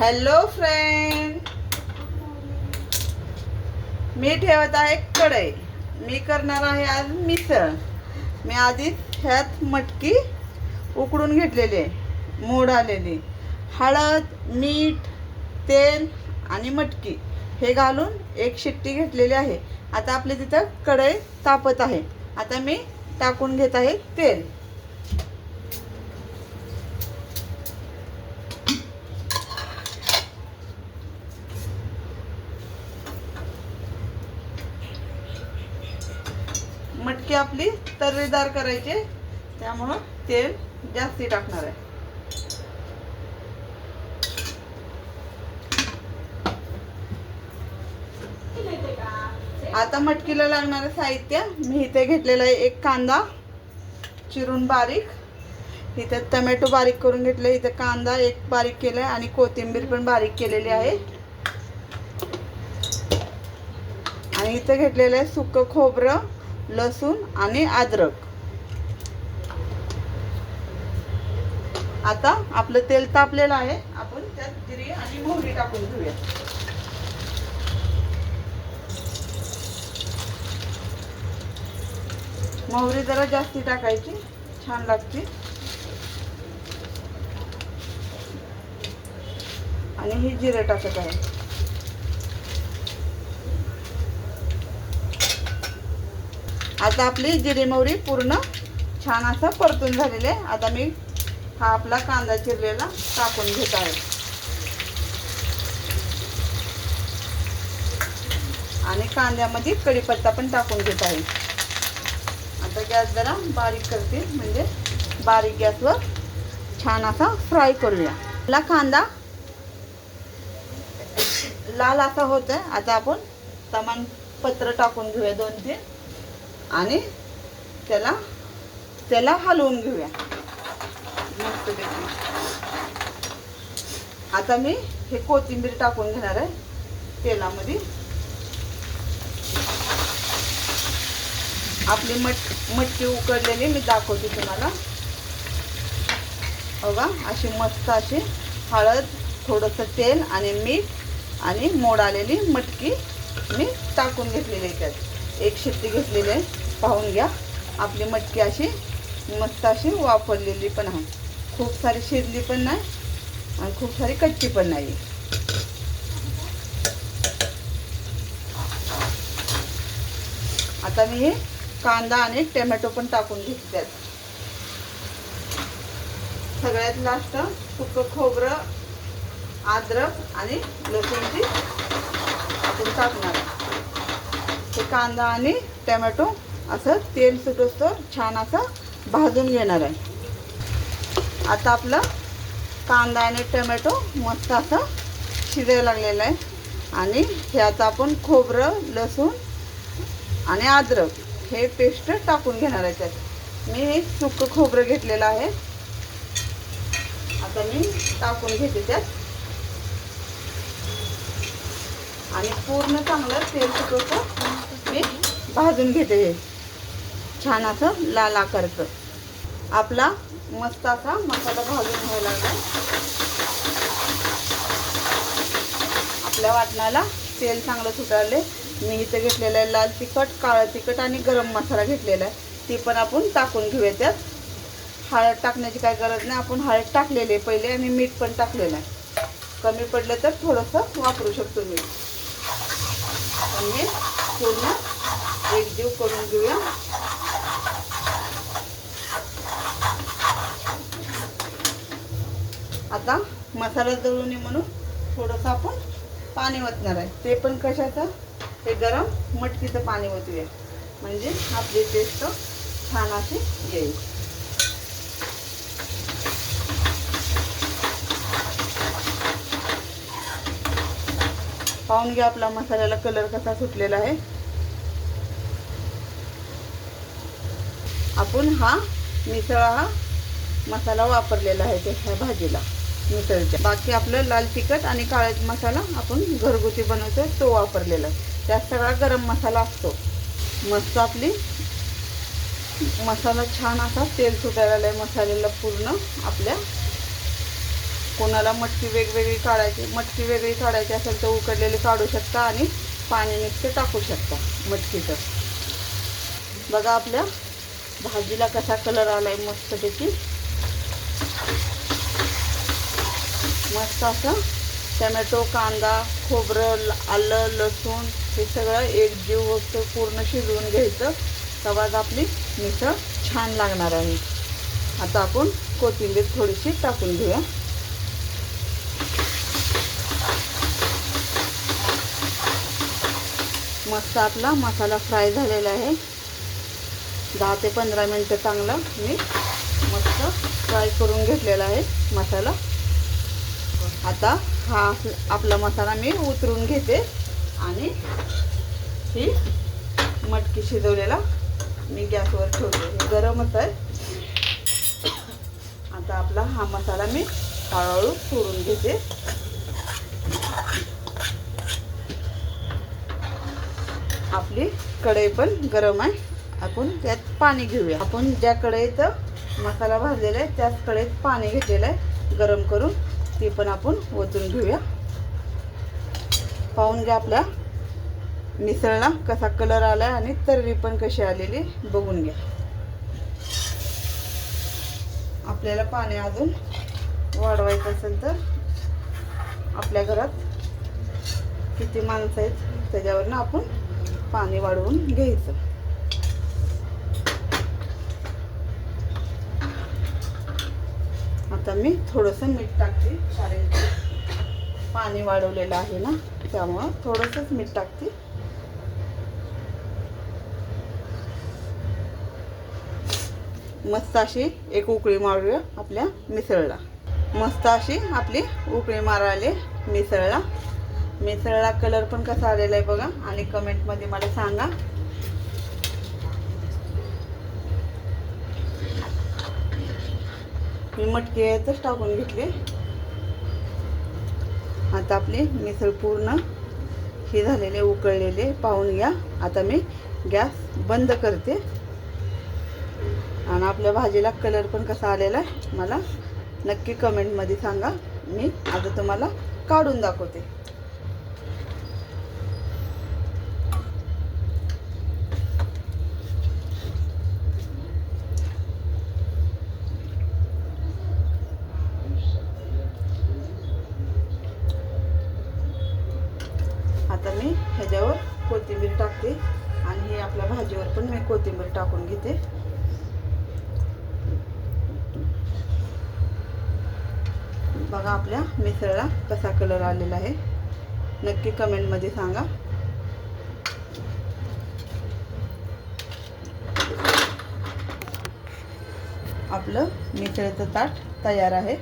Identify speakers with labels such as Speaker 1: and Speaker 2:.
Speaker 1: Hello friend. मी ठेवत आहे कढई. मी करणार आहे आज मिसळ. मी आधी ह्यात मटकी उकडून घेतलेली आहे. मोड आलेली हळद मीठ तेल आणि मटकी हे घालून एक शिट्टी घेतलेली आहे. आता आपली तिथं कढई तापत आहे. आता मी टाकून घेत आहे तेल. मटकी आपली तर्रीदार करायची. त्यामुळं तेल जास्ती टाकणार आहे. आता मटकीला लागणारं साहित्य. मी इथे घेतलेलं आहे एक कांदा चिरून बारीक. इथे टमॅटो बारीक करून घेतलं इथे कांदा एक बारीक केलाय आणि कोथिंबीर पण बारीक केलेली आहे. आणि इथं घेतलेलं आहे सुकं खोबरं. लसूण आणि अद्रक. आता आपलं तेल तापलेलं आहे. आपण त्यात जिरी आणि मोहरी टाकून घेऊया. मोहरी जरा जास्ती टाकायची. छान लागते. आणि ही जिरे टाकत आहे. आता आपली जिरी मोहरी पूर्ण छान असं परतून झालेली आहे. आता मी हा आपला कांदा चिरलेला टाकून घेत आहे. आणि कांद्यामध्ये कढीपत्ता पण टाकून घेत आहे. आता गॅस जरा बारीक करते म्हणजे बारीक गॅसवर छान असा फ्राय करूया. आपला कांदा लाल असा होतं आता आपण तमानपत्र टाकून घेऊया दोन तीन आणि त्याला त्याला हलवून घेऊया. मस्त आता मी हे कोथिंबीर टाकून घेणार आहे तेलामध्ये. आपली मट मटकी उकडलेली मी दाखवते तुम्हाला. बघा अशी मस्त अशी हळद थोडंसं तेल आणि मीठ आणि मोड आलेली मटकी मी टाकून घेतलेली आहे त्यात. एक शिट्टी घेतलेली आहे. पाहून घ्या. आपली मटकी अशी मस्त अशी वापरलेली पण आहे. खूप सारी शिजली पण नाही आणि खूप सारी कच्ची पण नाही. आता मी हे कांदा आणि टोमॅटो पण टाकून घेते त्यात सगळ्यात लास्ट सुकं खोबरं अद्रक आणि लसूणची आपण टाकणार. हे कांदा आणि टोमॅटो असं तेल सुटोस्तो छान असं भाजून घेणार आहे. आता आपलं कांदा आणि टमॅटो मस्त असं शिजायला लागलेलं आहे. आणि ह्याचं आपण खोबरं लसूण आणि अद्रक हे पेस्ट टाकून घेणार आहे त्यात. मी हे सुकं खोबरं घेतलेलं आहे. आता मी टाकून घेते त्यात. आणि पूर्ण चांगलं तेल सुकवतं मी भाजून घेते हे. छान असं लाल आकारचं. आपला मस्त असा मसाला भाजून घ्यायला लागला. आपल्या वाटणाला तेल चांगलं सुटारले मी इथं घेतलेलं आहे लाल तिखट काळं तिखट आणि गरम मसाला घेतलेला आहे. ती पण आपण टाकून घेऊया त्यात. हळद टाकण्याची काय गरज नाही. आपण हळद टाकलेली आहे पहिले आणि मीठ पण टाकलेलं आहे. कमी पडलं तर थोडंसं वापरू शकतो मीठ पण हे पूर्ण एकजीव करून घेऊया. आता मसाला जळू नये म्हणून थोडंसं आपण पाणी ओतणार आहे. ते पण कशाचं? ते गरम मटकीचं पाणी ओतूया म्हणजे आपली टेस्ट छान अशी येईल. पाहून घ्या आपला मसाल्याला कलर कसा सुटलेला आहे. आपण हा मिसळ हा मसाला वापरलेला आहे ते ह्या भाजीला मिसळच्या. बाकी आपलं लाल तिखट आणि काळा मसाला आपण घरगुती बनवतो तो वापरलेला आहे. त्यात सगळा गरम मसाला असतो. मस्त आपली मसाला छान असा तेल सुटायला आहे मसाल्याला पूर्ण आपल्या कोणाला मटकी वेगवेगळी काढायची मटकी वेगळी काढायची असेल तर उकडलेली काढू शकता आणि पाणी ते टाकू शकता मटकीचं. बघा आपल्या भाजीला कसा कलर आलाय मस्तपैकी. मस्त असं टमॅटो कांदा खोबरं आलं लसूण हे सगळं एक जीव वस्तू पूर्ण शिजवून घ्यायचं. तेव्हाच आपली मिसळ छान लागणार आहे. आता आपण कोथिंबीर थोडीशी टाकून घेऊया. मस्त आपला मसाला फ्राय झालेला आहे. दहा ते पंधरा मिनटं चांगलं मी मस्त फ्राय करून घेतलेला आहे मसाला. आता हा आपला- मसाला मी उतरून घेते आणि ही मटकी शिजवलेला मी गॅसवर ठेवते. गरमच आहे. आता आपला हा मसाला मी हळूहळू सोडून घेते. आपली कढई पण गरम आहे. आपण त्यात पाणी घेऊया. आपण ज्या कढईत मसाला भाजलेला आहे त्याच कढईत पाणी घेतलेलं आहे गरम करून ती पण आपण ओतून घेऊया. पाहून घ्या आपल्या मिसळला कसा कलर आला आणि तर्री पण कशी आलेली बघून घ्या. आपल्याला पाणी अजून वाढवायचं असेल तर आपल्या घरात किती माणसं आहेत त्याच्यावरनं आपण पाणी वाढवून घ्यायचं. आता मी थोडंसं मीठ टाकते. कारण पाणी वाढवलेलं आहे ना त्यामुळं थोडंसंच मीठ टाकते. मस्त अशी एक उकळी मारूया आपल्या मिसळला. मस्त अशी आपली उकळी मारायला मिसळला. मिसळला कलर पण कसा आलेला आहे बघा. आणि कमेंटमध्ये मला सांगा. मी मटकी यातच टाकून घेतली. आता आपली मिसळ पूर्ण हे झालेले उकळलेले. पाहून घ्या. आता मी गॅस बंद करते. आणि आपल्या भाजीला कलर पण कसा आलेला आहे मला नक्की कमेंटमध्ये सांगा. मी आता तुम्हाला काढून दाखवते आता मी ह्याच्यावर टाकते आणि हे आपल्या भाजीवर पण मी कोथिंबीर टाकून घेते. बघा आपल्या मिसळला कसा कलर आलेला आहे. नक्की कमेंटमध्ये सांगा. आपलं मिसळचं ताट तयार आहे.